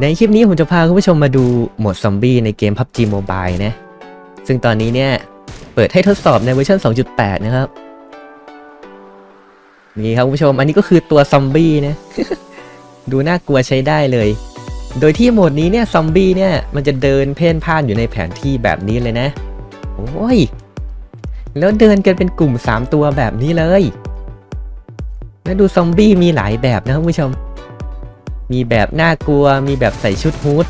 ในคลิปนี้ผมจะพาคุณผู้ชมมาดูโหมดซอมบี้ในเกม PUBG Mobile นะ ซึ่งตอนนี้เนี่ย เปิดให้ทดสอบในเวอร์ชัน2.8 นะครับ นี่ครับคุณผู้ชม อันนี้ก็คือตัวซอมบี้นะ ดูน่ากลัวใช้ได้เลย โดยที่โหมดนี้เนี่ยซอมบี้เนี่ย มันจะเดินเพ่นพ่านอยู่ในแผนที่แบบนี้เลยนะ โอ้ย แล้วเดินกันเป็นกลุ่ม 3 ตัวแบบนี้เลย แล้วดูซอมบี้มีหลายแบบนะครับคุณผู้ชม มีแบบน่ากลัว มีแบบใส่ชุดฮูด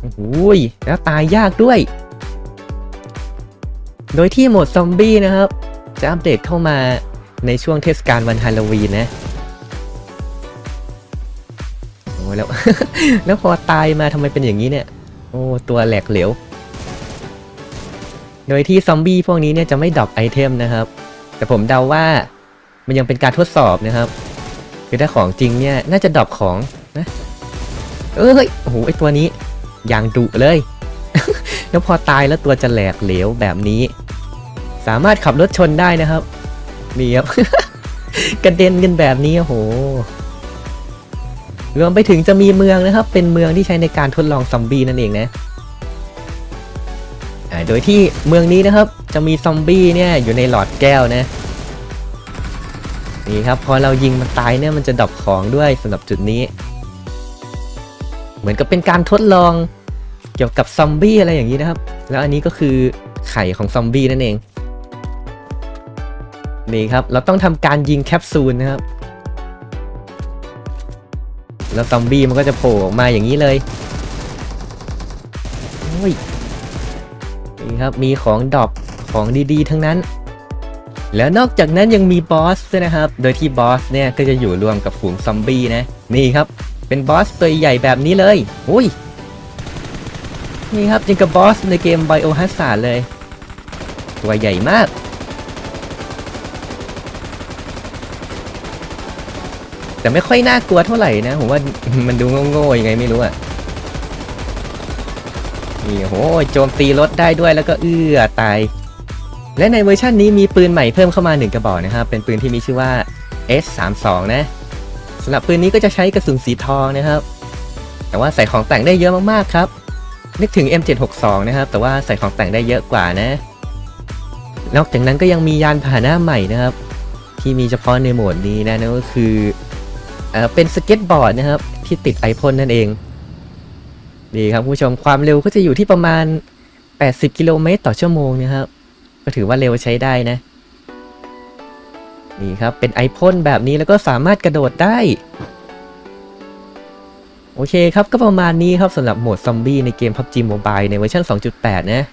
โอ้โหยแล้วตายยากด้วย โดยที่โหมดซอมบี้นะครับ จะอัปเดตเข้ามาในช่วงเทศกาลวันฮาโลวีนนะโอ้แล้ว แล้วพอตายมาทำไมเป็นอย่างนี้เนี่ย โอ้ ตัวแหลกเหลว โดยที่ซอมบี้พวกนี้เนี่ยจะไม่ดรอปไอเทมนะครับ แต่ผมเดาว่ามันยังเป็นการทดสอบนะครับ คือถ้าของจริงเนี่ย น่าจะดรอปของนะ เอ้ยโอ้โหไอตัวนี้อย่างดุเลย แล้วพอตายแล้วตัวจะแหลกเหลวแบบนี้ สามารถขับรถชนได้นะครับนี่ครับกระเด็นกันแบบนี้โอ้โหรวมไปถึงจะมีเมืองนะครับ เป็นเมืองที่ใช้ในการทดลองซอมบี้นั่นเองนะโดยที่เมืองนี้นะครับ จะมีซอมบี้เนี่ยอยู่ในหลอดแก้วนะ นี่ครับพอเรายิงมันตายเนี่ยมันจะดรอปของด้วยสำหรับจุดนี้ เหมือนกับเป็นการทดลองเกี่ยวกับซอมบี้อะไรอย่างนี้นะครับ แล้วอันนี้ก็คือไข่ของซอมบี้นั่นเอง นี่ครับ เราต้องทำการยิงแคปซูลนะครับ แล้วซอมบี้มันก็จะโผล่ออกมาอย่างนี้เลยโอ้ยนี่ครับ มีของดรอปของดีๆ ทั้งนั้น แล้วนอกจากนั้นยังมีบอสด้วยนะครับ โดยที่บอสเนี่ยก็จะอยู่รวมกับฝูงซอมบี้นะ นี่ครับ เป็นบอสตัวใหญ่แบบนี้เลย อุ้ย นี่ครับยังกับบอสในเกม Biohazard เลย ตัวใหญ่มาก แต่ไม่ค่อยน่ากลัวเท่าไหร่นะ ผมว่ามันดูโง่ๆยังไงไม่รู้อะนี่โหโจมตีรถได้ด้วยแล้วก็เอื้อตาย และในเวอร์ชันนี้มีปืนใหม่เพิ่มเข้ามาหนึ่งกระบอกนะครับ เป็นปืนที่มีชื่อว่า S32 นะสำหรับปืนนี้ก็จะใช้กระสุนสีทองนะครับ แต่ว่าใส่ของแต่งได้เยอะมากๆครับ นึกถึง M762 นะครับ แต่ว่าใส่ของแต่งได้เยอะกว่านะ นอกจากนั้นก็ยังมียานพาหนะใหม่นะครับ ที่มีเฉพาะในโหมดนี้นะนั่นก็คือเออเป็นสเก็ตบอร์ดนะครับ ที่ติดไอพ่นนั่นเองดีครับผู้ชมความเร็วก็จะอยู่ที่ประมาณ 80 กิโลเมตรต่อชั่วโมงนะครับ ก็ถือว่าเร็วใช้ได้นะ นี่ครับ เป็นไอพ่นแบบนี้แล้วก็สามารถกระโดดได้ โอเคครับก็ประมาณนี้ครับสำหรับโหมดซอมบี้ในเกม PUBG Mobile ในเวอร์ชัน2.8 นะ